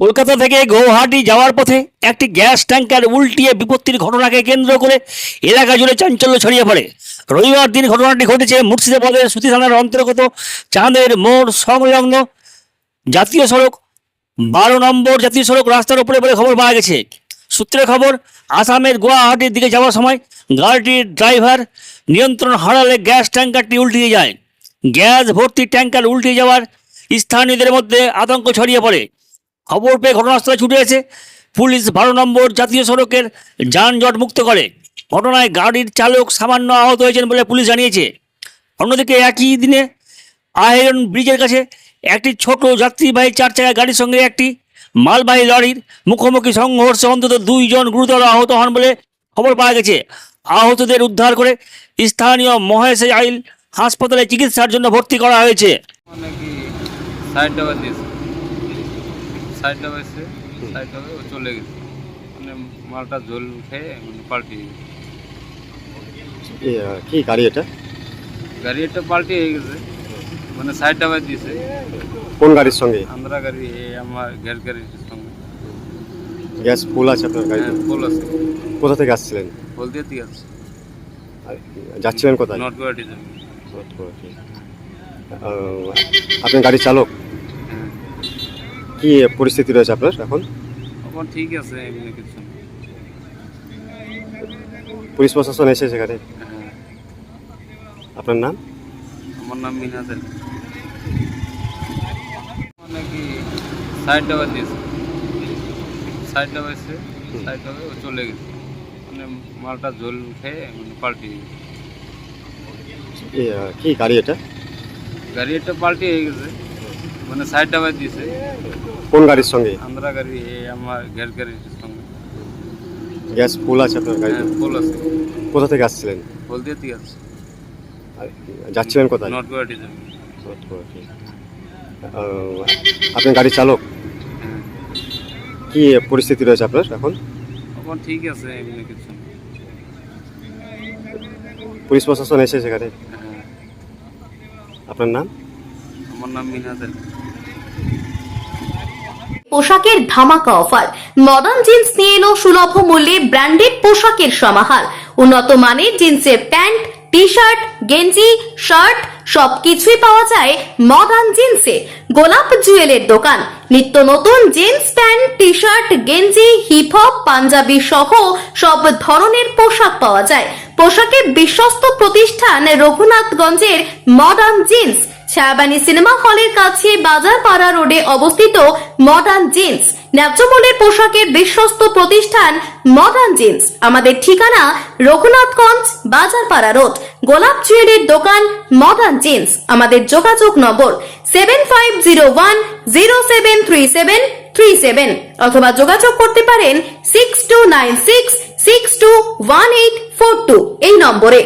কলকাতা থেকে গৌহাটি যাওয়ার পথে একটি গ্যাস ট্যাঙ্কার উল্টিয়ে বিপত্তির ঘটনাকে কেন্দ্র করে এলাকা জুড়ে চাঞ্চল্য ছড়িয়ে পড়ে। রবিবার দিন ঘটনাটি ঘটেছে মুর্শিদাবাদের সুতি থানার অন্তর্গত চাঁদের মোড় সংলগ্ন জাতীয় সড়ক বারো নম্বর জাতীয় সড়ক রাস্তার উপরে বলে খবর পাওয়া গেছে। সূত্রের খবর, আসামের গুয়াহাটির দিকে যাওয়ার সময় গাড়িটির ড্রাইভার নিয়ন্ত্রণ হারালে গ্যাস ট্যাঙ্কারটি উল্টিয়ে যায়। গ্যাস ভর্তি ট্যাঙ্কার উল্টে যাওয়ার স্থানীয়দের মধ্যে আতঙ্ক ছড়িয়ে পড়ে। খবর পেয়ে ঘটনাস্থলে ছুটে এসে পুলিশ বারো নম্বর জাতীয় সড়কের যানজট মুক্ত করে। ঘটনায় গাড়ির চালক সামান্য আহত হয়েছেন বলে পুলিশ জানিয়েছে। অন্যদিকে একই দিনে আহেরন ব্রিজের কাছে একটি ছোট যাত্রীবাহী চার চাকা গাড়ির সঙ্গে একটি মালবাহী লরির মুখোমুখি সংঘর্ষে অন্তত দুইজন গুরুতর আহত হন বলে খবর পাওয়া গেছে। আহতদের উদ্ধার করে স্থানীয় মহেশ আইল হাসপাতালে চিকিৎসার জন্য ভর্তি করা হয়েছে। মানে সাইড দিয়েছে সাইড ডাবে ও চলে গেছে। মানে মালটা ঝোল খেয়ে মানে পাল্টি গেছে। কি গাড়ি এটা? গাড়ি একটা পাল্টি হয়ে গেছে মানে সাইড ডাবা দিয়েছে। কোন গাড়ির সঙ্গে? আন্ধ্রা গাড়ি আমার ঘের গাড়ির সঙ্গে। গ্যাস ফুল আছে আপনার গাড়িতে? হ্যাঁ ফুল আছে। কোথা থেকে আসছিলেন? হলদিয়া দিয়ে আছে যাচ্ছিলেন কোথায়? নর্থ গুয়াহাটি যাবে আহ, আপনি গাড়ি চালক? কি পরিস্থিতি রয়েছে আপনার এখন? এখন ঠিক আছে এমনি কিছু। পুলিশ প্রশাসন এসে সেখানে? হ্যাঁ। আপনার নাম? আমার নাম মিনাজ আলী মানে কি সাইড ডাবা দিয়েছে সাইড ডাবা এসে সাইড ডাবে ও চলে গেছে। মানে মালটা খেয়ে মানে গেছে। কি গাড়ি এটা? গাড়ি এটা পাল্টি হয়ে গেছে। মানে সাইড ডাবা দিয়েছে। কোন গাড়ির সঙ্গে? আন্ধ্রা গাড়ি এই আমার ঘের গাড়ির সঙ্গে। গ্যাস ফুল আছে আপনার গাড়িতে? হ্যাঁ ফুল আছে। কোথা থেকে আসছিলেন? হলদিয়া দিয়ে আছে যাচ্ছিলেন কোথায়? নর্থ গুয়াহাটি যাবে আহ, আপনি গাড়ি চালক? হ্যাঁ। কি পরিস্থিতি রয়েছে আপনার এখন? এখন ঠিক আছে এমনি কিছু পুলিশ প্রশাসন এসে সেখানে হ্যাঁ। আপনার নাম? আমার নাম পোশাকের ধামাকা অফার। মডার্ন জিন্স নিয়ে এলো সুলভ মূল্যে ব্র্যান্ডেড পোশাকের সমাহার। উন্নত মানের জিন্সের প্যান্ট টি শার্ট গেঞ্জি, শার্ট, সবকিছুই পাওয়া যায় মডার্ন জিন্সে। গোলাপ জুয়েলের দোকান। নিত্য নতুন জিন্স, প্যান্ট টি শার্ট গেঞ্জি হিপ হপ পাঞ্জাবি সহ সব ধরনের পোশাক পাওয়া যায়। পোশাকের বিশ্বস্ত প্রতিষ্ঠান রঘুনাথগঞ্জের মডার্ন জিন্স। ছায়াবানী সিনেমা হলের কাছে বাজারপাড়া রোডে অবস্থিত মডার্ন জিন্স। ন্যায্য মূল্যের পোশাকের বিশ্বস্ত প্রতিষ্ঠান মডার্ন জিন্স। আমাদের ঠিকানা রঘুনাথগঞ্জ, বাজারপাড়া রোড। গোলাপ জুয়েলের দোকান মডার্ন জিন্স। আমাদের যোগাযোগ number seven five zero one zero seven three seven three seven. অথবা যোগাযোগ করতে পারেন six two nine six six two one eight four two. এই নম্বরে।